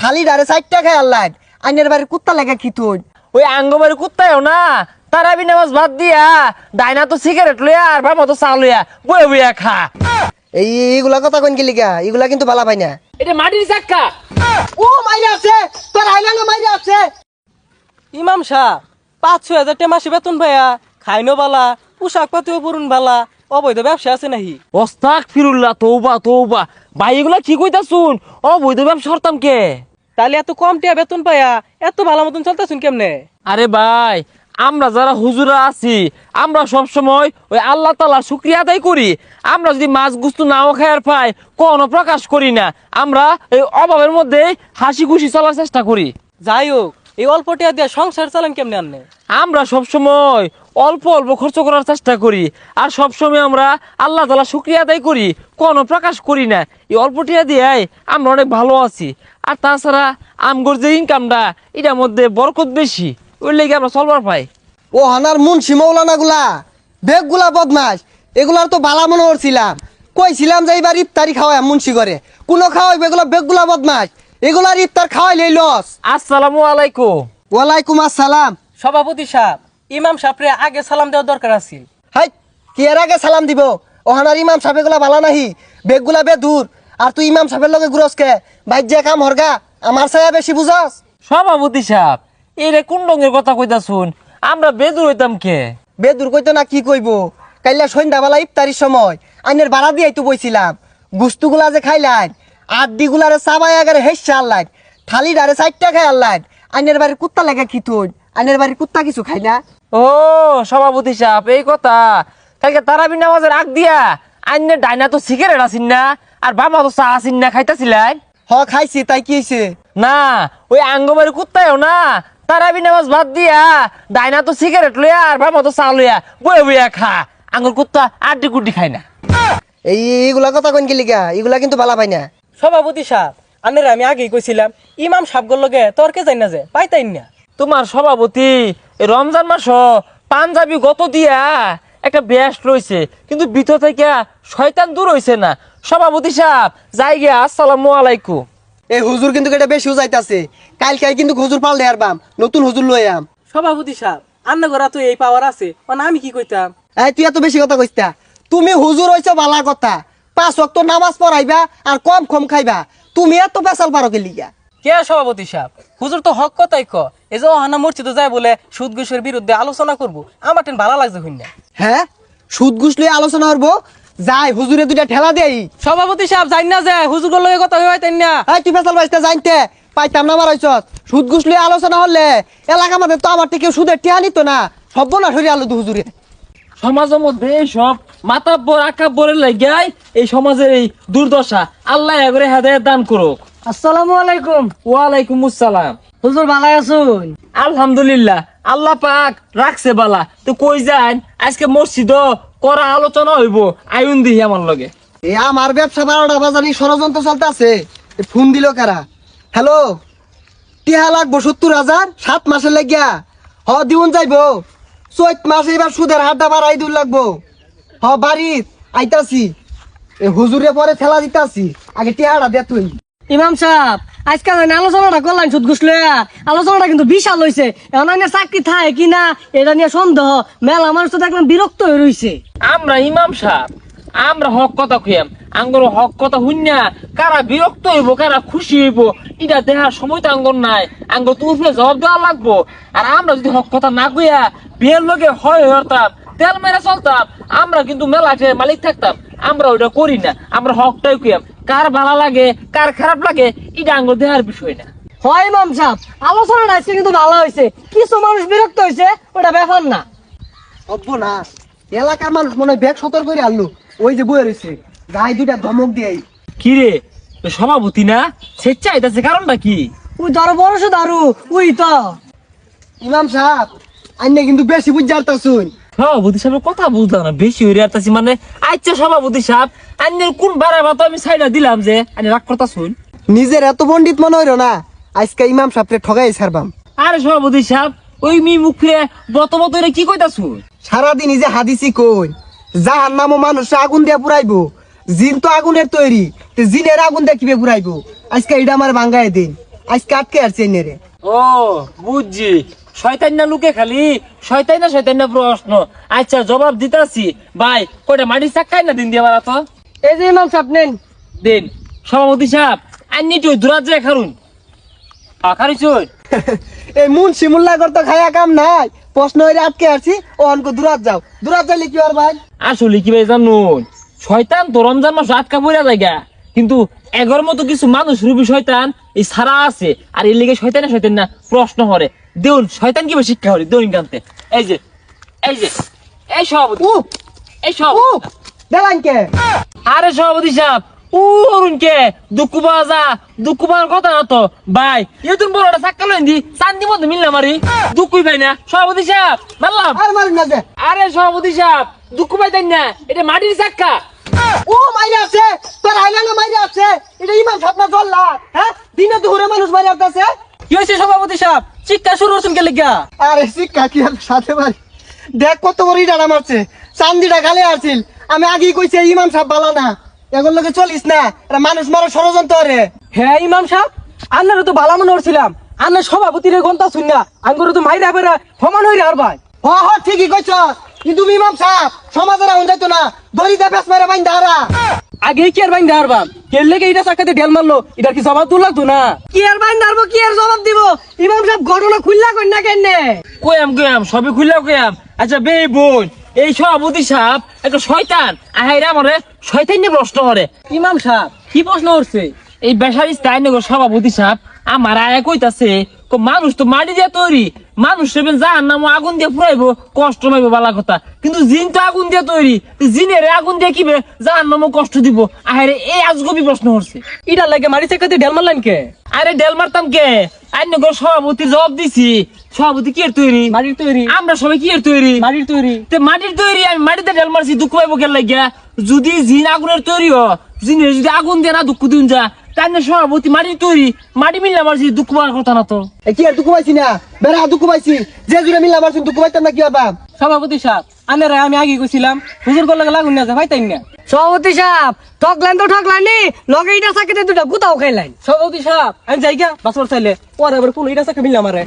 থালি ডারে চারটা খাই আল্লাহ। আইনের বাড়ির কুত্তা লাগা কি তুই? ওই আঙ্গবাড়ি কুত্তায়ও না তারাবি নামাজ বাদ দিয়া ডাইনা তো সিগারেট লইয়া আর বাবা তো চা লইয়া বয়ে বইয়া খা। এই এইগুলা কথা কইন গেলি গা এগুলা কিন্তু বালা পাই না। এটা মাটির চাক্কা। ও মাইরে আছে! তোর আইলাঙ্গা মাইরে আছে! ইমাম শাহ পাঁচ ছয় হাজার টাকা মাসে বেতন ভাইয়া খাইনো বালা পোশাক পাতিও পরুন বালা। অবৈধ ব্যবসা আছে নাহি। ওস্তাক ফিরুল্লাহ তৌবা তৌবা। ভাই এগুলা কি কইতা শুন অবৈধ ব্যবসা করতাম কে? তাহলে এত কম টিয়া বেতন পাইয়া এত ভালো মতন চলতেছুন কেমনে? আরে ভাই আমরা যারা হুজুরা আছি আমরা সব সময় ওই আল্লাহ তালা শুক্রিয়া আদায় করি। আমরা যদি মাছ গুস্তু নাও খায়ার পাই কোনো প্রকাশ করি না। আমরা এই অভাবের মধ্যে হাসি খুশি চলার চেষ্টা করি। যাই হোক এই অল্প টিয়া দিয়ে সংসার চালান কেমনে আননে? আমরা সব সময় অল্প অল্প খরচ করার চেষ্টা করি। আর সব সময় আমরা আল্লাহ তালা শুক্রিয়া আদায় করি কোনো প্রকাশ করি না। এই অল্প টিয়া দিয়ে আমরা অনেক ভালো আছি। আর তাছাড়া আমগর যে ইনকামটা এটার মধ্যে বরকত বেশি। ওই লেগে আমরা চলবার পাই। ও হানার মুন্সি মৌলানা গুলা বেগগুলা বদমাস এগুলার তো বালা মনে করছিলাম। কইছিলাম যে এবার ইফতারি খাওয়াই মুন্সি করে কোনো খাওয়াই এগুলো বেগগুলা বদমাস এগুলার ইফতার খাওয়াইলে লস আসসালামু আলাইকুম। ওয়ালাইকুম আসসালাম। সভাপতি সাহেব। ইমাম সাহেবরে আগে সালাম দেওয়ার দরকার আছে হাই কি এর আগে সালাম দিব? ও হানার ইমাম সাহেব এগুলা বালা নাহি বেগগুলা বে দূর। আর তুই ইমাম সাহেবের লগে গুরসকে বাইর যে কাম হরগা আমার সাহেব বেশি বুঝাস? সভাপতি সাহেব এই রে কোন রঙের কথা কইতা শুন আমরা বেদুর হইতাম কে? বে দূর কইতো না কি কইব? কাইলা সন্ধ্যাবেলা ইফতারির সময় আইনের ভাড়া দিয়ে তো বইছিলাম। গুস্তুগুলা যে খাইলাম আড্ডি গুলারে চাবাই আগারে হেসছে আল্লাহ থালি ডারে চারটা খাই আল্লাহ আইনের বাড়ির কুত্তা লাগা কি তুই আইনের বাড়ির কুত্তা কিছু খাই না? ও সভাপতি সাহেব এই কথা। কালকে তারাবি নামাজের আগ দিয়া আইনের ডাইনা তো সিগারেট আসিন না আর বাবা তো চা আসিন না খাইতাছিলেন হ খাইছি তাই কি হয়েছে না ওই আঙ্গবাড়ি কুত্তায়ও না। তারাবি নামাজ বাদ দিয়া ডাইনা তো সিগারেট লইয়া আর বাবা তো চা লইয়া বয়ে বইয়া খা। আঙ্গুর কুত্তা আড্ডি কুড্ডি খায় না। এই এইগুলা কথা কইন গেলি গা এগুলা কিন্তু বালা পাই না। সভাপতি সাহেব আনের আমি আগেই কইছিলাম ইমাম সাহেবগুর লগে তর্কে যাই না যে পাইতাইন না। তোমার সভাপতি এই রমজান মাস পাঞ্জাবি গত দিয়া একটা ব্যাস রয়েছে কিন্তু ভিতর থেকে শয়তান দূর হইছে না। সভাপতি সাহেব যাই গিয়া আসসালামু আলাইকুম। এই হুজুর কিন্তু এটা বেশি উজাইতাছে। কাল কাল কিন্তু হুজুর পাল দেয়ার বাম নতুন হুজুর লই আম। সভাপতি সাহেব আন্না ঘরা তো এই পাওয়ার আছে। মানে আমি কি কইতাম? এই তুই এত বেশি কথা কইতা। তুমি হুজুর হইছো বালা কথা। পাঁচ ওয়াক্ত নামাজ পড়াইবা আর কম কম খাইবা। তুমি এত পেশাল পারো গেলি গা কে সভাপতি সাহেব? হুজুর তো হক কথাই ক। এই যে অহানা মসজিদে যায় বলে সুদ ঘুষের বিরুদ্ধে আলোচনা করব আমার টেন ভালো লাগছে হইনা হ্যাঁ? সুদ ঘুষ লই আলোচনা করব? যাই হুজুরে দুইটা ঠেলা দেই। সভাপতি সাহেব যাই না যে হুজুরের লগে কথা হইবাই তাই না। এই তুই পেশাল বাইতে জানতে পাইতাম না আমার হইছ সুদ ঘুষ লই আলোচনা হলে এলাকা মধ্যে তো আমার থেকে সুদের টিয়া নিত না। সব না সরি আলো তো হুজুরে। সমাজের মধ্যে এইসব মাতাব্বর আকাব্বরের লাগাই এই সমাজের এই দুর্দশা। আল্লাহ এবারে হেদায়ত দান করুক। আসসালামু আলাইকুম। ওয়ালাইকুম আসসালাম। হুজুর ভালো আছুন? আলহামদুলিল্লাহ আল্লাহ পাক রাখছে বালা। তো কই যান? আজকে মসজিদ করা আলোচনা হইব। আয়ুন দিহি আমার লগে। এ আমার ব্যবসা বারোটা বাজানি ষড়যন্ত্র চলতে আছে ফোন দিল কারা? হ্যালো? টিহা লাগবো সত্তর হাজার? সাত মাসে লাগিয়া। হ দিউন যাইবো। চৈত মাসে এবার সুদের হাড্ডা বাড়াই দূর লাগবো। হ বাড়িত আইতাছি। এ হুজুরে পরে ঠেলা দিতাছি। আগে টিহাটা দে তুই। ইমাম সাহেব আজকাল আলোচনাটা করলাম সুদ ঘুষ লইয়া। আলোচনাটা কিন্তু বিশাল হয়েছে এখন চাকরি থাকে কি না, এটা নিয়ে সন্দেহ। মেলা মানুষ তো দেখলাম বিরক্ত হয়ে রইছে। আমরা ইমাম সাহেব, আমরা হক কথা খুয়াম আঙ্গর হক কথা হুন্যা কারা বিরক্ত হইব, কারা খুশি হইব, এটা দেহার সময় তো আঙ্গর নাই। আঙ্গর তো উপরে জবাব দেওয়া লাগবো। আর আমরা যদি হক কথা না কইয়া বিয়ের লগে হয় হতাম, তেল মেরে চলতাম, আমরা কিন্তু মেলাটে মালিক থাকতাম। আমরা ওইটা করি না। আমরা হকটাই কুয়াম কার ভালো লাগে কার খারাপ লাগে এটা আঙ্গর দেহার বিষয় না। হয় ইমাম সাহেব আলোচনাটা আজকে কিন্তু ভালো হয়েছে। কিছু মানুষ বিরক্ত হয়েছে ওটা ব্যাপার না। না এলাকার মানুষ মনে হয় ব্যাগ সতর্ক করে আনলো। ওই যে বয়ে রয়েছে গায়ে দুইটা ধমক দিয়ে কি রে তো সভাপতি না? স্বেচ্ছা আইতাছে কারণটা কি? ওই ধরো বড় দারু ওই তো। ইমাম সাহেব আইনে কিন্তু বেশি বুঝ শুন সভাপতি সাহেবের কথা বুঝলাম না বেশি হয়ে আসতেছি মানে আচ্ছা সভাপতি সাহেব আন্যের কোন বাড়াবা তো আমি সাইডা দিলাম যে আমি রাগ করতা শুন নিজের এত পণ্ডিত মনে হইল না আজকে ইমাম সাহেবকে ঠগাই ছাড়বাম। আরে সভাপতি সাহেব ওই মি মুখে বত বত কি কইতা শুন সারাদিন যে হাদিসি কই যাহার নামও মানুষ আগুন দিয়ে পুরাইবো জিন তো আগুনের তৈরি তে জিনের আগুন দিয়ে কীভাবে পুরাইবো? আজকে এটা আমার ভাঙ্গাই দিন আজকে আটকে আসছে এনে রে ও বুঝছি। শয়তান না লুকে খালি? শয়তান না শয়তান না প্রশ্ন। আচ্ছা জবাব দিতাছি। ভাই কয়টা মাটির চাক্কাই না দিন দিয়ে মারা তো? এই যে ইমাম সাহেব নেন। দিন। সভাপতি সাহেব আন্নি তুই দূরাত যায় খারুন। হ্যাঁ খারিছুন এই মুন শিমুল্লা করতো খায়া কাম নাই। প্রশ্ন হইরে আটকে আসছি ও অনকো দূরাত যাও। দূরাত যাইলে কি আর ভাই? আসলে কি ভাই জানুন? শয়তান তো রমজান মাস আটকা পড়া জায়গা কিন্তু এগর মতো কিছু মানুষ রূপী শয়তান এই সারা আছে। আর এর লিগে শয়তান শয়তান না প্রশ্ন হরে দেউন শয়তান কীভাবে শিক্ষা হরে দেউন কান্তে এই যে এই যে এই সভাপতি। এই সভাপতি। দেলান কে? আরে সভাপতি সাহেব ও অরুণ কে? দুঃখ যা দুঃখ পাওয়ার কথা না তো। ভাই ইয়ে তুমি বড়টা চাক্কা লইন দি চান্দি মতো মিললে মারি। দুঃখই পাই না। সভাপতি সাহেব মারলাম। আর মারুন না আরে সভাপতি সাহেব দুঃখ পাইতেন না? এটা মাটির চাক্কা। ও মাইরে আছে। তোর আইলাঙ্গা মাইরে আছে। এটা ইমাম সাপনা জল্লা হ্যাঁ? দিনে দুপুরে মানুষ মাইরে আছে কি হয়েছে সভাপতি সাহেব? চিৎকার শুরু করছেন কে লিগা? আরে শিক্ষা কি আর সাথে ভাই? দেখ কত বড় ইডানা মারছে। চান্দিটা গালে আসছিল আমি আগেই কইছি ইমাম সাহেব ভালো না। এগুলো লোকে চলিস না। এটা মানুষ মারা ষড়যন্ত্র রে হ্যাঁ ইমাম সাহেব? আপনারা তো ভালো মনে করছিলাম। আপনার সভাপতির ঘণ্টা শুন না আঙ্গুরে তো মাইরা বেড়া সমান হইরে আর ভাই। হ হ ঠিকই কইছ। কিন্তু ইমাম সাহেব সমাজের আউন যাইতো না। দড়িতে ফেস মারে বাইন দাঁড়া আগে কি আর বাইন হারবাম? কে লেগে এটা চাকাতে ঢেল মারলো? এটা কি জবাব তুল লাগতো না? কি আর বাইন দাঁড়বো কি আর জবাব দিব? ইমাম সাহেব ঘটনা খুললা কই না কেনে? কয়াম কয়াম সবই খুললে কয়াম আচ্ছা বে বোন এই সভাপতি সাহেব একটা শয়তান। আহাইরা আমারে শয়তান নিয়ে প্রশ্ন করে। ইমাম সাহেব কি প্রশ্ন করছে? এই বেসারি স্টাইন সভাপতি সাহেব আমার আয়া কইতাছে কো মানুষ তো মাটি দিয়ে তৈরি। মানুষ সেবেন যার নাম আগুন দিয়ে পুরাইবো কষ্ট পাইবো বালা কথা। কিন্তু জিন তো আগুন দিয়ে তৈরি জিনের আগুন দিয়ে কিবে? যার নামও কষ্ট দিব। আহারে এই আজগবি প্রশ্ন করছে এটা লাগে মারি চাকাতে ঢেল মারলেন কে? আরে ডেল মারতাম কে? আইন গো সভাপতি জবাব দিছি। সভাপতি কি এর তৈরি? মাটির তৈরি। আমরা সবাই কি এর তৈরি? মাটির তৈরি। তে মাটির তৈরি আমি মাটিতে ডেল মারছি দুঃখ পাইবো কেন লাগিয়া? যদি জিন আগুনের তৈরি হ জিনের যদি আগুন দিয়ে না দুঃখ দিন যা তাই না সভাপতি মাটির তৈরি। মাটি মিললে মারছি দুঃখ পাওয়ার কথা না তো। এ কি আর দুঃখ পাইছি না? বেড়া দুঃখ পাইছি। যে জুড়ে মিললাম আর দুঃখ পাইতাম না কি বাবা সভাপতি সাহেব আনেরা আমি আগে কইছিলাম হুজুর করলে লাগুন না ভাই তাই না। সভাপতি সাহেব ঠকলেন তো ঠকলেন নি লগে ইটা চাকিতে দুটা গুতাও খাইলেন। সভাপতি সাহেব আমি যাই গা বাসর চাইলে পরে আবার কোন ইটা চাকা মিললাম আরে